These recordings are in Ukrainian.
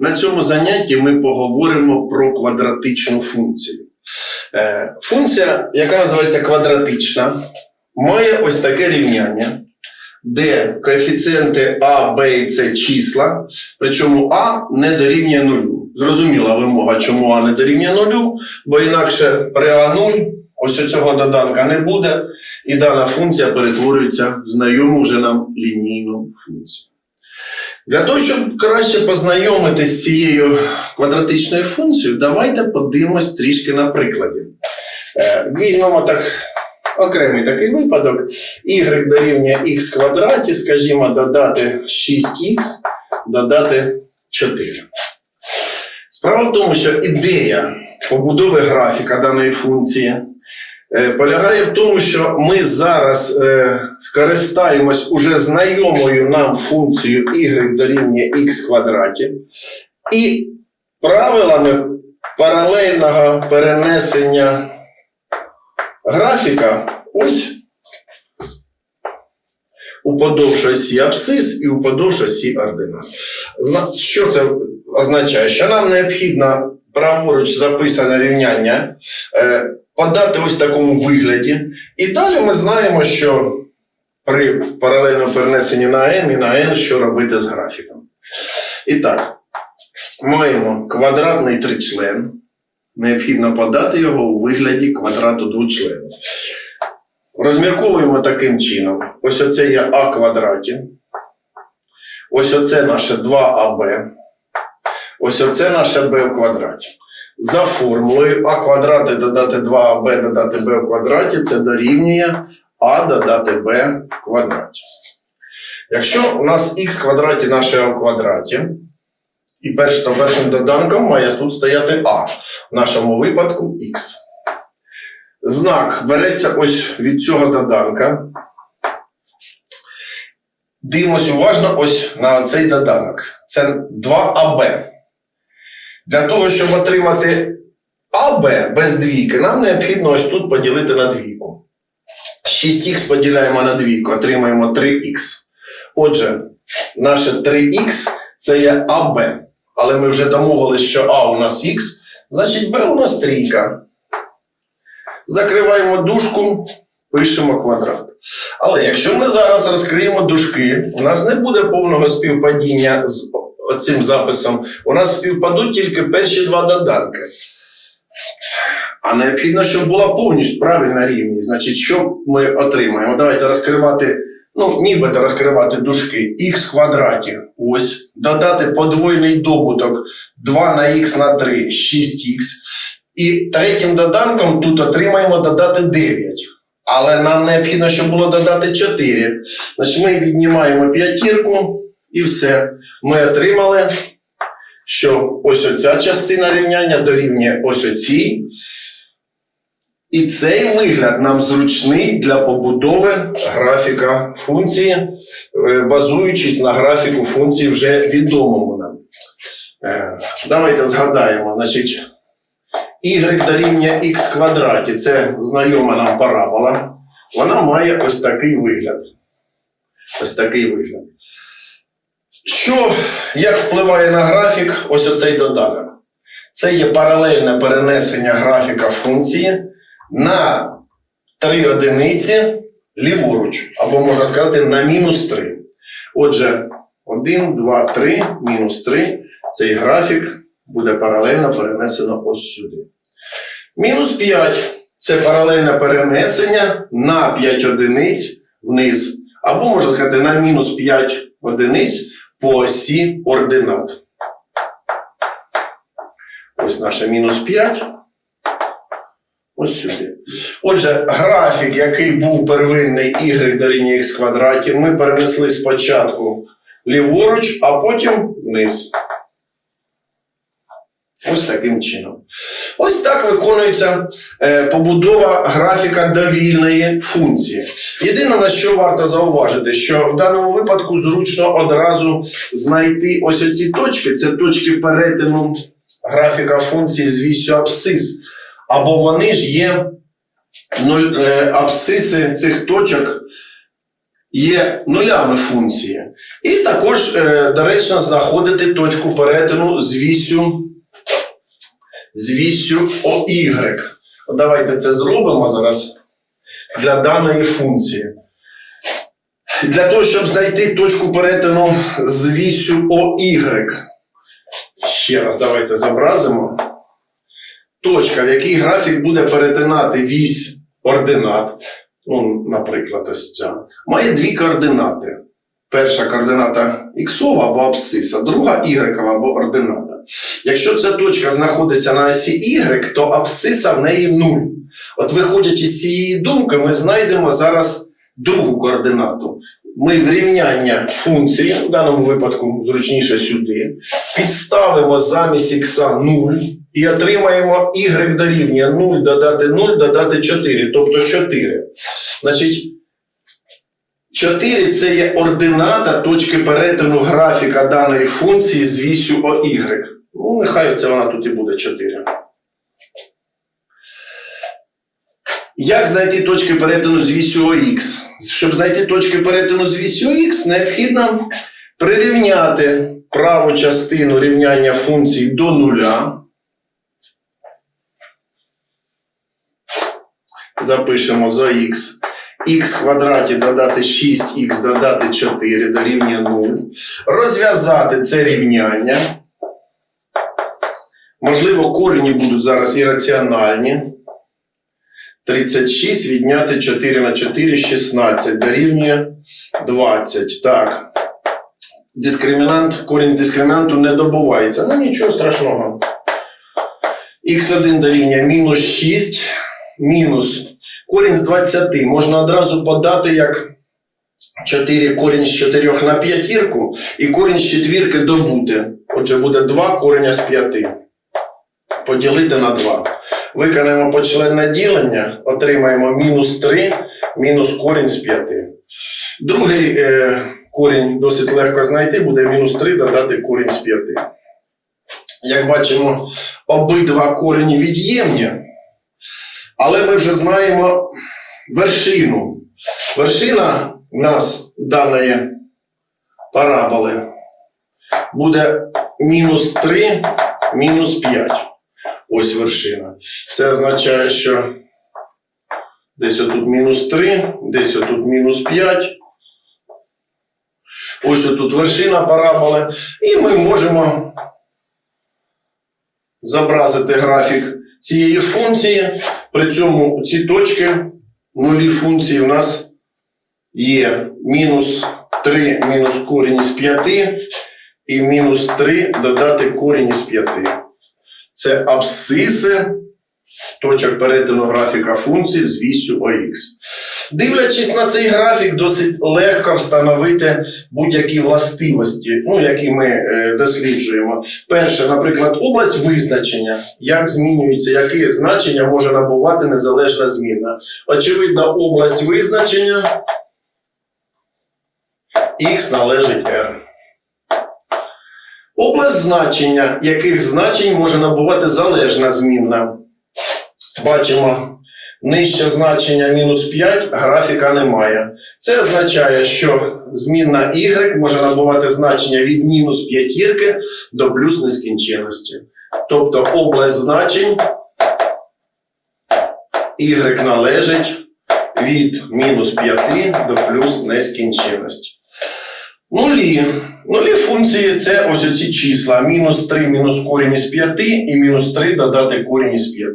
На цьому занятті ми поговоримо про квадратичну функцію. Е, Функція, яка називається квадратична, має ось таке рівняння, де коефіцієнти А, Б і С числа, причому А не дорівнює нулю. Зрозуміла вимога, чому А не дорівнює нулю, бо інакше при А0 ось цього доданка не буде, і дана функція перетворюється в знайому вже нам лінійну функцію. Для того, щоб краще познайомитися з цією квадратичною функцією, давайте подивимось трішки на прикладі. Е, Візьмемо так окремий такий випадок. y дорівнює х квадраті, скажімо, додати 6х, додати 4. Справа в тому, що ідея побудови графіка даної функції полягає в тому, що ми зараз е, скористаємось уже знайомою нам функцією y дорівнює х квадраті, і правилами паралельного перенесення графіка ось уподовж осі абсцис і уподовж осі ординат. Зна- Що це означає? Що нам необхідно праворуч записане рівняння е, подати ось в такому вигляді. І далі ми знаємо, що при паралельному перенесенні на m і на n, що робити з графіком. І так, маємо квадратний тричлен. Необхідно подати його у вигляді квадрату двочлену. Розмірковуємо таким чином. Ось оце є а квадраті. Ось оце наше 2аб. Ось оце наше b в квадраті. За формулою а квадрати додати 2аб додати b в квадраті це дорівнює а додати b в квадраті. Якщо у нас х квадраті наше а в квадраті, і перш, то першим доданком має тут стояти а, в нашому випадку х. Знак береться ось від цього доданка. Дивимось уважно ось на цей доданок. Це 2АБ. Для того, щоб отримати АБ без двійки, нам необхідно ось тут поділити на двійку. 6х поділяємо на двійку, отримаємо 3х. Отже, наше 3х це є АБ. Але ми вже домовились, що А у нас х, значить Б у нас трійка. Закриваємо дужку, пишемо квадрат. Але якщо ми зараз розкриємо дужки, у нас не буде повного співпадіння з цим записом. У нас співпадуть тільки перші два доданки. А необхідно, щоб була повністю правильна рівність. Значить, що ми отримаємо? Давайте розкривати, ну, нібито розкривати дужки х квадраті. Ось. Додати подвойний добуток 2 на х на 3, 6х. І третім доданком тут отримаємо додати 9. Але нам необхідно, щоб було додати 4. Значить, ми віднімаємо п'ятірку і все. Ми отримали, що ось оця частина рівняння дорівнює ось оцій. І цей вигляд нам зручний для побудови графіка функції, е, базуючись на графіку функції вже відомому нам. Е, Давайте згадаємо, значить, y дорівнює х квадраті це знайома нам парабола. Вона має ось такий вигляд. Ось такий вигляд. Що, як впливає на графік ось оцей доданок? Це є паралельне перенесення графіка функції на 3 одиниці ліворуч, або можна сказати на мінус 3. Отже, 1, 2, 3, мінус 3. Цей графік буде паралельно перенесено ось сюди. Мінус 5 це паралельне перенесення на 5 одиниць вниз, або можна сказати на мінус 5 одиниць по осі ординат. Ось наше мінус 5. Ось сюди. Отже, графік, який був первинний y дорівнює х квадраті, ми перенесли спочатку ліворуч, а потім вниз. Ось таким чином. Ось так виконується е, побудова графіка довільної функції. Єдине, на що варто зауважити, що в даному випадку зручно одразу знайти ось оці точки, це точки перетину графіка функції з вісю абсцис. Або вони ж є е, абсциси цих точок є нулями функції. І також е, доречно знаходити точку перетину з вісю, з вісю OY. Давайте це зробимо зараз для даної функції. Для того, щоб знайти точку перетину з вісю OY. Ще раз давайте зобразимо. Точка, в якій графік буде перетинати вісь ординат, ну, наприклад, ось ця, має дві координати. Перша координата іксова або абсциса, друга ігрекова або ордината. Якщо ця точка знаходиться на осі y, то абсциса в неї 0. От виходячи з цієї думки, ми знайдемо зараз другу координату. Ми в рівняння функції, в даному випадку зручніше сюди, підставимо замість х 0 і отримаємо y дорівнює 0 додати 0 додати 4, тобто 4. Значить, 4 це є ордината точки перетину графіка даної функції з вісю OY. Ну, нехай це вона тут і буде 4. Як знайти точки перетину з вісю ОХ? Щоб знайти точки перетину з вісю ОХ, необхідно прирівняти праву частину рівняння функції до нуля. Запишемо за х. Х квадраті додати 6х додати 4 дорівнює 0. Розв'язати це рівняння. Можливо, корені будуть зараз ірраціональні. 36 відняти 4 на 4 16 дорівнює 20. Так. Дискримінант, корінь з дискримінанту не добувається. Ну нічого страшного. Х1 дорівнює мінус 6, мінус корінь з 20 можна одразу подати як 4 корінь з 4 на п'ятірку і корінь з четвірки добути. Отже, буде 2 кореня з 5. Поділити на 2. Виконаємо почленне ділення, отримаємо мінус 3, мінус корінь з 5. Другий е, корінь досить легко знайти, буде мінус 3 додати корінь з 5. Як бачимо, обидва корені від'ємні, але ми вже знаємо вершину. Вершина в нас даної параболи буде мінус 3, мінус 5. Ось вершина. Це означає, що десь отут мінус 3, десь отут мінус 5. Ось отут вершина параболи. І ми можемо зобразити графік цієї функції. При цьому ці точки нулі функції в нас є мінус 3 мінус корінь із 5 і мінус 3 додати корінь із 5. Це абсциси точок перетину графіка функції з вісю ОХ. Дивлячись на цей графік, досить легко встановити будь-які властивості, ну, які ми е, досліджуємо. Перше, наприклад, область визначення, як змінюється, яке значення може набувати незалежна змінна. Очевидно, область визначення Х належить R. Область значення, яких значень може набувати залежна змінна. Бачимо, нижче значення мінус 5 графіка немає. Це означає, що змінна y може набувати значення від мінус п'ятірки до плюс нескінченності. Тобто область значень y належить від мінус 5 до плюс нескінченності. Нулі. Нулі функції це ось оці числа. Мінус 3 мінус корінь із 5 і мінус 3 додати корінь із 5.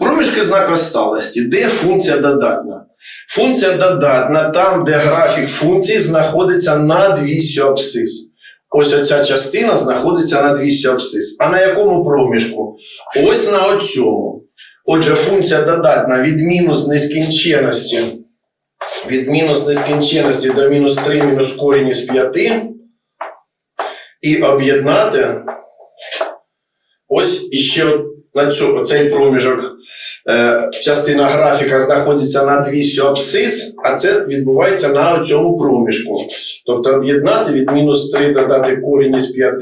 Проміжки знака сталості. Де функція додатна? Функція додатна там, де графік функції знаходиться над вісю абсцис. Ось оця частина знаходиться над вісю абсцис. А на якому проміжку? Ось на оцьому. Отже, функція додатна від мінус нескінченності від мінус нескінченності до мінус 3 мінус корінь із 5 і об'єднати ось іще на цю, оцей проміжок. Е, частина графіка знаходиться над вісю абсцис, а це відбувається на цьому проміжку. Тобто об'єднати від мінус 3 додати корінь із 5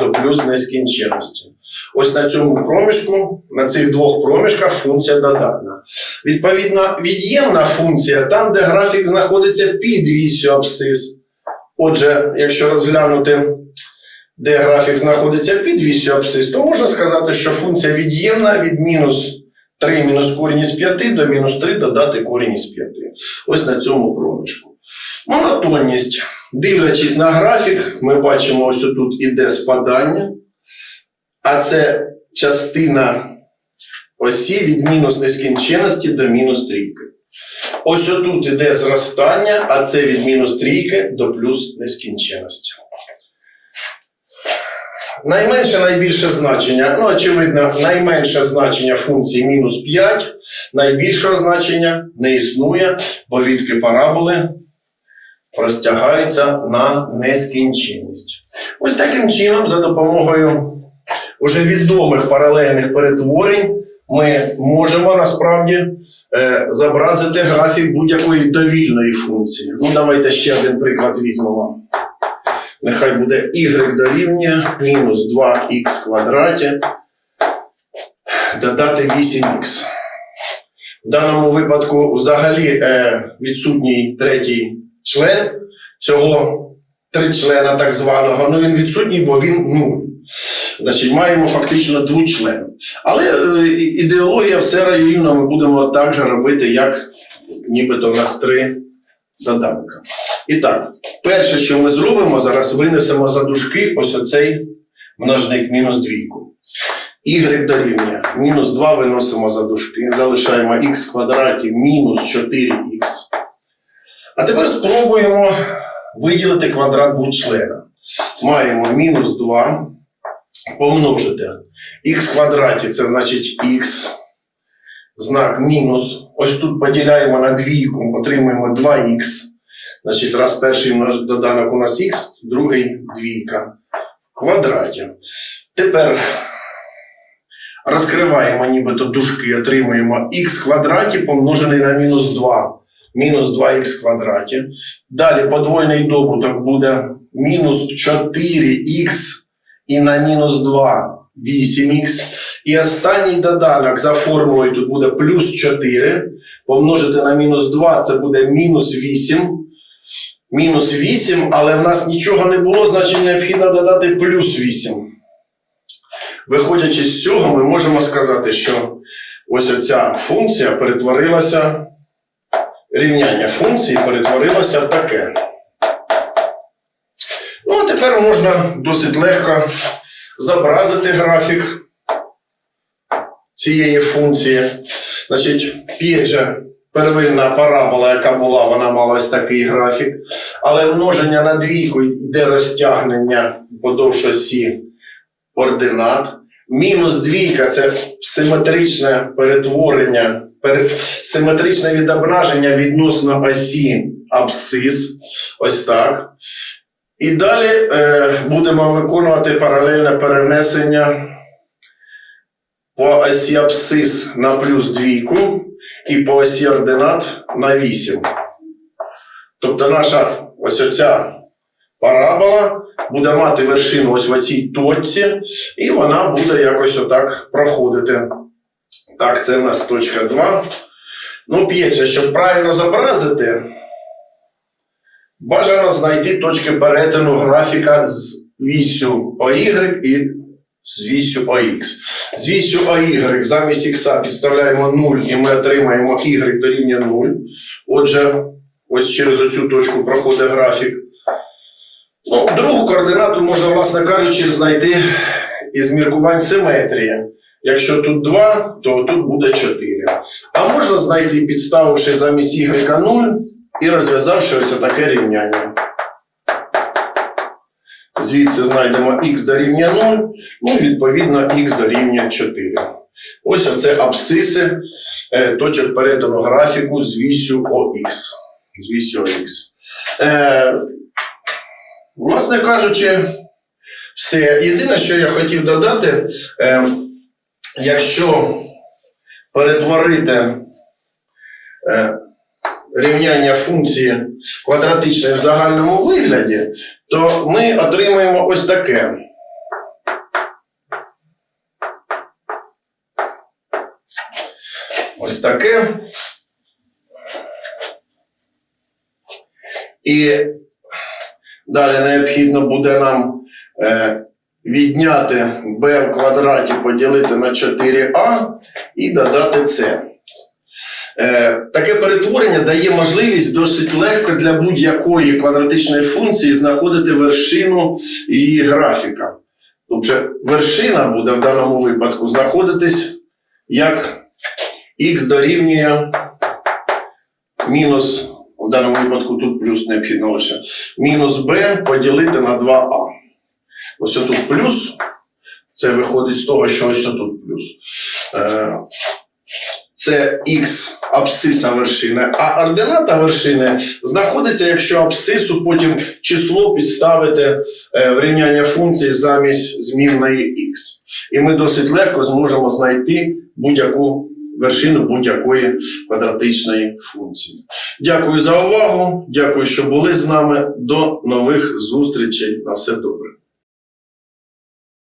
до плюс нескінченності. Ось на цьому проміжку, на цих двох проміжках функція додатна. Відповідно, від'ємна функція там, де графік знаходиться під вісю абсцис. Отже, якщо розглянути, де графік знаходиться під вісю абсцис, то можна сказати, що функція від'ємна від мінус 3 мінус корінь із 5 до мінус 3 додати корінь із 5. Ось на цьому проміжку. Монотонність. Дивлячись на графік, ми бачимо, ось тут іде спадання, а це частина осі від мінус нескінченності до мінус трійки. Ось тут іде зростання, а це від мінус трійки до плюс нескінченності. Найменше найбільше значення, ну, очевидно, найменше значення функції мінус 5, найбільшого значення не існує, бо відки параболи розтягаються на нескінченність. Ось таким чином, за допомогою уже відомих паралельних перетворень, ми можемо насправді е, зобразити графік будь-якої довільної функції. Ну, давайте ще один приклад візьмемо. Нехай буде y дорівнює мінус 2х квадраті додати 8х. В даному випадку взагалі е, відсутній третій член цього тричлена так званого. Ну він відсутній, бо він нуль. Значить, маємо фактично двочлен. Але е, ідеологія все рівно ми будемо так же робити, як нібито в нас три доданка. І так, перше, що ми зробимо, зараз винесемо за дужки ось оцей множник мінус двійку. Y дорівнює. Мінус 2 виносимо за дужки. Залишаємо х квадраті мінус 4х. А тепер спробуємо виділити квадрат двочлена. Маємо мінус 2 помножити. х квадраті це значить х. Знак мінус. Ось тут поділяємо на двійку, отримуємо 2х. Значить, раз перший доданок у нас х, другий двійка. В квадраті. Тепер розкриваємо нібито дужки, отримуємо х квадраті помножений на мінус 2. Мінус 2х квадраті. Далі подвойний добуток буде мінус 4х і на мінус 2 8х. І останній доданок за формулою тут буде плюс 4. Помножити на мінус 2 це буде мінус 8. Мінус 8, але в нас нічого не було, значить необхідно додати плюс 8. Виходячи з цього, ми можемо сказати, що ось оця функція перетворилася, рівняння функції перетворилося в таке. Ну, а тепер можна досить легко зобразити графік цієї функції. Значить, же первинна парабола, яка була, вона мала ось такий графік. Але множення на двійку йде розтягнення подовж осі ординат. Мінус двійка це симетричне перетворення, симетричне відображення відносно осі абсцис. Ось так. І далі е, будемо виконувати паралельне перенесення по осі абсцис на плюс двійку і по осі ординат на 8. Тобто наша ось оця парабола буде мати вершину ось в цій точці, і вона буде якось отак проходити. Так, це в нас точка 2. Ну, п'ять же, щоб правильно зобразити, бажано знайти точки перетину графіка з вісю OY і з вісю OX. З вісю замість X підставляємо 0 і ми отримаємо Y дорівнює 0. Отже, ось через оцю точку проходить графік. Ну, другу координату можна, власне кажучи, знайти із міркувань симетрії. Якщо тут 2, то тут буде 4. А можна знайти, підставивши замість y 0 і розв'язавши ось таке рівняння. Звідси знайдемо х дорівнює 0, ну і відповідно х дорівнює 4. Ось оце абсциси е, точок перетину графіку з вісю ОХ. З вісю ОХ. Е, власне кажучи, все. Єдине, що я хотів додати, е, якщо перетворити е, рівняння функції квадратичної в загальному вигляді, то ми отримаємо ось таке. Ось таке. І Далі необхідно буде нам е, відняти b в квадраті, поділити на 4а і додати c. Е, таке перетворення дає можливість досить легко для будь-якої квадратичної функції знаходити вершину її графіка. Тобто вершина буде в даному випадку знаходитись як х дорівнює мінус, в даному випадку тут плюс необхідно лише, мінус b поділити на 2а. Ось тут плюс, це виходить з того, що ось тут плюс. Це х абсциса вершини, а ордината вершини знаходиться, якщо абсцису потім число підставити е, в рівняння функції замість змінної х. І ми досить легко зможемо знайти будь-яку вершину будь-якої квадратичної функції. Дякую за увагу. Дякую, що були з нами. До нових зустрічей. На все добре.